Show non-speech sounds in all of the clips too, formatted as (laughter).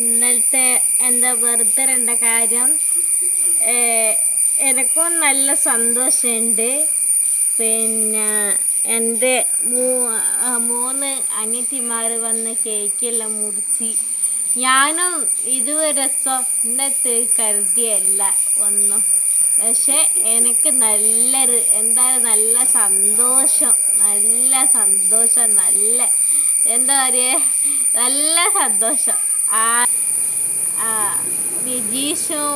ഇന്നലത്തെ എന്താ രണ്ട കാര്യം എനിക്കും നല്ല സന്തോഷമുണ്ട്. പിന്നെ എന്റെ മൂ മൂന്ന് അനിയത്തിമാർ വന്ന് കേക്കെല്ലാം മുറിച്ച് ഞാനും ഇതുവരെ സ്വപ്നത്തിൽ കരുതിയല്ല ഒന്നും. പക്ഷെ എനിക്ക് നല്ലൊരു എന്തായാലും നല്ല സന്തോഷം നല്ല സന്തോഷം നല്ല എന്താ പറയുക നല്ല സന്തോഷം. വിജീഷും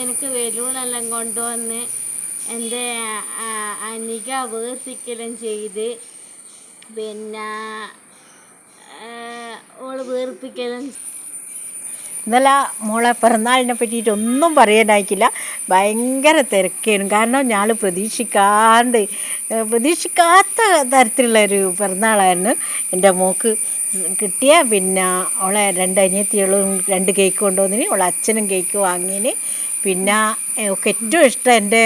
എനിക്ക് വെല്ലുവിളെല്ലാം കൊണ്ടുവന്ന് എന്റെ അനിക വീർപ്പിക്കലും ചെയ്ത് പിന്നെ ആ, ഓൾ വീർപ്പിക്കലും ഇന്നലെ മോളെ പിറന്നാളിനെ പറ്റിയിട്ട് ഒന്നും പറയാനായിക്കില്ല ഭയങ്കര തിരക്കേനും. കാരണം ഞാൻ പ്രതീക്ഷിക്കാണ്ട് പ്രതീക്ഷിക്കാത്ത തരത്തിലുള്ള ഒരു പിറന്നാളായിരുന്നു എന്റെ മോക്ക്. കിട്ടിയ പിന്നെ ഓളെ രണ്ട് അനിയത്തികളും രണ്ട് കേക്ക് കൊണ്ടുവന്നിന്. ഓളെ അച്ഛനും കേക്ക് വാങ്ങിന്. പിന്നെ ഒക്കെ ഏറ്റവും ഇഷ്ടം എന്റെ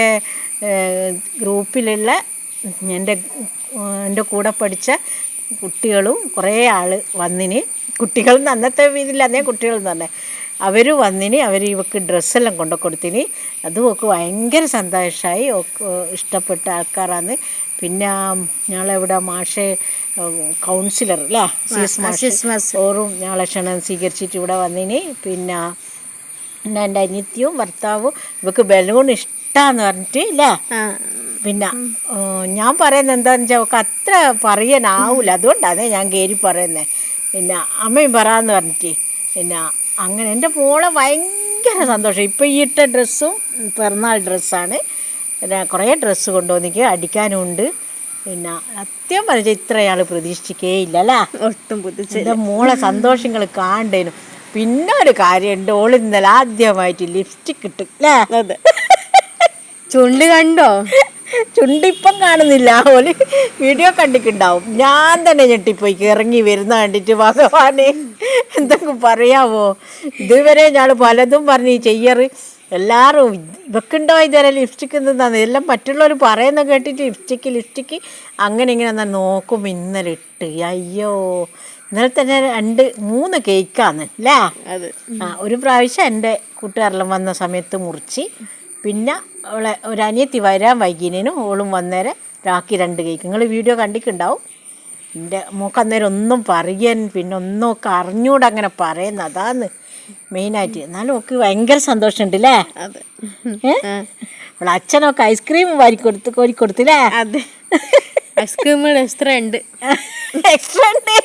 ഗ്രൂപ്പിലുള്ള എന്റെ എന്റെ കൂടെ പഠിച്ച കുട്ടികളും കുറേ ആൾ വന്നിന്. കുട്ടികൾ അന്നത്തെ ഇതിൽ അന്നേ കുട്ടികൾ തന്നെ. അവർ വന്നിന് അവർ ഇവക്ക് ഡ്രസ്സെല്ലാം കൊണ്ടു കൊടുത്തിന്. അതും ഒക്കെ ഭയങ്കര സന്തോഷമായി ഇഷ്ടപ്പെട്ട ആൾക്കാരാണ് പിന്നെ ഞങ്ങളെവിടെ മാഷെ കൗൺസിലർ അല്ലേ മാഷ്. ഓറും ഞങ്ങളെ ക്ഷണം സ്വീകരിച്ചിട്ട് ഇവിടെ വന്നിന്. പിന്നെ പിന്നെ എന്റെ അനിത്യവും ഭർത്താവും ഇവക്ക് ബലൂൺ ഇഷ്ടമാന്ന് പറഞ്ഞിട്ട് ഇല്ലേ? പിന്നെ ഞാൻ പറയുന്നത് എന്താണെന്ന് വെച്ചാൽ അവൾക്ക് അത്ര പറയാനാവൂല. അതുകൊണ്ടാണ് ഞാൻ കയറി പറയുന്നത് പിന്നെ അമ്മയും പറയാമെന്ന് പറഞ്ഞിട്ട് പിന്നെ അങ്ങനെ എന്റെ മോളെ ഭയങ്കര സന്തോഷം. ഇപ്പം ഈ ഇട്ട ഡ്രസ്സും പിറന്നാൾ ഡ്രസ്സാണ്. പിന്നെ കുറേ ഡ്രസ്സ് കൊണ്ടുവന്നിക്ക് അടിക്കാനുണ്ട്. പിന്നെ സത്യം പറഞ്ഞാൽ ഇത്രയാൾ പ്രതീക്ഷിക്കേ ഇല്ല അല്ലേ? ഒട്ടും എന്റെ മോളെ സന്തോഷങ്ങൾ കാണണ്ടേനു പിന്നെ ഒരു കാര്യമുണ്ട് ഓൾ ഇന്നലെ ആദ്യമായിട്ട് ലിപ്സ്റ്റിക് ഇട്ടു അല്ലേ? അതെ. ചുണ്ട് കണ്ടോ? ചുണ്ടിപ്പം കാണുന്നില്ല. ഓൽ വീഡിയോ കണ്ടിട്ടുണ്ടാവും. ഞാൻ തന്നെ ഞെട്ടിപ്പോയി. ഇറങ്ങി വരുന്ന കണ്ടിട്ട് ഭഗവാനെ എന്തൊക്കെ പറയാമോ? ഇതുവരെ ഞാൻ പലതും പറഞ്ഞ് ഈ ചെയ്യറ് എല്ലാവരും ഇതൊക്കെയുണ്ടോ ഇതുവരെ ലിപ്സ്റ്റിക്ക് എന്താണ് എല്ലാം മറ്റുള്ളവർ പറയുന്ന കേട്ടിട്ട് ലിപ്സ്റ്റിക്ക് ലിപ്സ്റ്റിക്ക് അങ്ങനെ ഇങ്ങനെ എന്നാൽ നോക്കും ഇന്നലെ ഇട്ട്. അയ്യോ. ഇന്നലെ തന്നെ രണ്ട് മൂന്ന് കേക്കാണ് അല്ലേ? അതെ. ആ ഒരു പ്രാവശ്യം എന്റെ കൂട്ടുകാരെല്ലാം വന്ന സമയത്ത് മുറിച്ച്. പിന്നെ അവളെ ഒരു അനിയത്തി വരാൻ വൈകിനേനും ഓളും വന്നേരെ രാക്കി രണ്ട് കേക്ക് നിങ്ങൾ വീഡിയോ കണ്ടിട്ടുണ്ടാവും? എന്റെ മോക്ക് അന്നേരം ഒന്നും പറയാൻ പിന്നെ ഒന്നും ഒക്കെ അറിഞ്ഞൂടെ അങ്ങനെ പറയുന്ന അതാന്ന് മെയിനായിട്ട് എന്നാലും ഒക്കെ ഭയങ്കര സന്തോഷമുണ്ട് അല്ലേ അവളെ അച്ഛനൊക്കെ ഐസ്ക്രീം വാരി കൊടുത്ത് കോരി കൊടുത്തില്ലേ? അതെ. ഐസ്ക്രീമുകൾ എക്സ്ട്രാ ഉണ്ട്. എക്സ്ട്രാ ഉണ്ട്.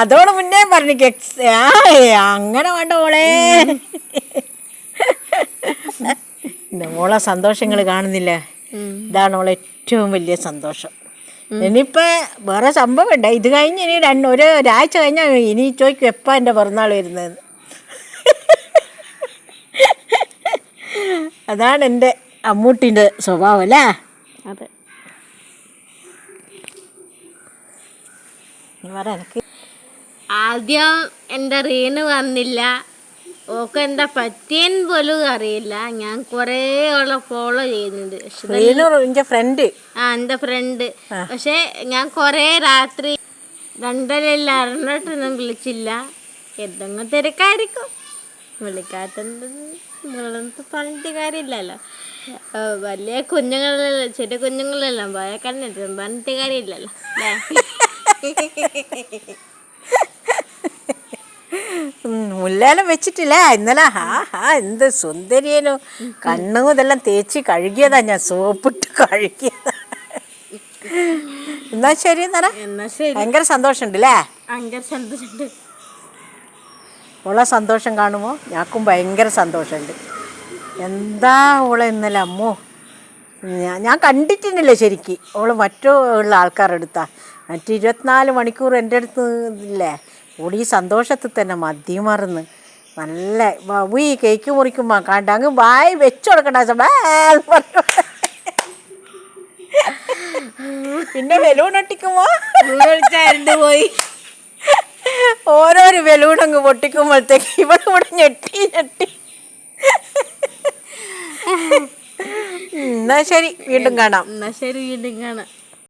അതോട് മുന്നേ പറഞ്ഞു അങ്ങനെ വേണ്ട മോളെ. ഇന്ന് മോളെ സന്തോഷങ്ങൾ കാണുന്നില്ല. ഇതാണ് മോളെ ഏറ്റവും വലിയ സന്തോഷം. ഇനിയിപ്പോൾ വേറെ സംഭവം ഉണ്ട് ഇത് കഴിഞ്ഞ് ഇനി രണ്ട് ഒരു ഒരാഴ്ച കഴിഞ്ഞാൽ ഇനി ചോദിക്കും എപ്പോൾ എന്റെ പിറന്നാൾ വരുന്നതെന്ന്. അതാണ് എന്റെ അമ്മൂട്ടിന്റെ സ്വഭാവം അല്ലേ? അതെ. എനിക്ക് ആദ്യം എന്റെ റീന് വന്നില്ല. ഓക്ക് എന്താ പറ്റിയെന്ന് പോലും അറിയില്ല. ഞാൻ കൊറേ ഓളെ ഫോളോ ചെയ്യുന്നുണ്ട്. പക്ഷെ ഫ്രണ്ട് ആ എന്റെ ഫ്രണ്ട് പക്ഷെ ഞാൻ കൊറേ രാത്രി രണ്ടരല്ല അറിഞ്ഞിട്ടൊന്നും വിളിച്ചില്ല. എന്തെങ്കിലും തിരക്കായിരിക്കും. വിളിക്കാത്തത് നിങ്ങളൊന്നും പറഞ്ഞിട്ട് കാര്യമില്ലല്ലോ. വലിയ കുഞ്ഞുങ്ങളെല്ലാം ചെറിയ കുഞ്ഞുങ്ങളെല്ലാം പോയ കണ്ടിട്ട് പറഞ്ഞിട്ട് കാര്യമില്ലല്ലോ. (laughs) മുല്ലേലം വെച്ചിട്ടില്ല? ഇന്നലെ ഹാ ഹാ എന്ത് സുന്ദരിയനോ. കണ്ണും ഇതെല്ലാം തേച്ച് കഴുകിയതാ ഞാൻ സോപ്പിട്ട് കഴുകിയതാ. എന്നാ ശരി എന്നാ. ഭയങ്കര സന്തോഷമുണ്ട്. അല്ലേ ഓളെ സന്തോഷം കാണുമോ? ഞാക്കും ഭയങ്കര സന്തോഷമുണ്ട്. എന്താ ഓളെ ഇന്നലെ അമ്മോ? ഞാൻ ഞാൻ കണ്ടിട്ടില്ല ശരിക്ക്. ഓൾ മറ്റോ ഉള്ള ആൾക്കാരെടുത്താ മറ്റേ ഇരുപത്തിനാല് മണിക്കൂർ എന്റെ അടുത്ത് ഇല്ലേ? ഈ സന്തോഷത്തിൽ തന്നെ മതി മറന്ന്. നല്ല ഈ കേക്ക് മുറിക്കുമ്പോൾ കണ്ട അങ്ങ് ബായ് വെച്ചു കൊടുക്കണ്ട. പിന്നെ ബലൂൺ വിളിച്ചായിരുന്നു പോയി ഓരോരു ബലൂൺ അങ്ങ് പൊട്ടിക്കുമ്പോഴത്തേക്ക് ഇവിടെ ഇവിടെ ഞെട്ടി ഞെട്ടി. എന്നാ ശരി വീണ്ടും കാണാം. എന്നാ ശരി വീണ്ടും കാണാം.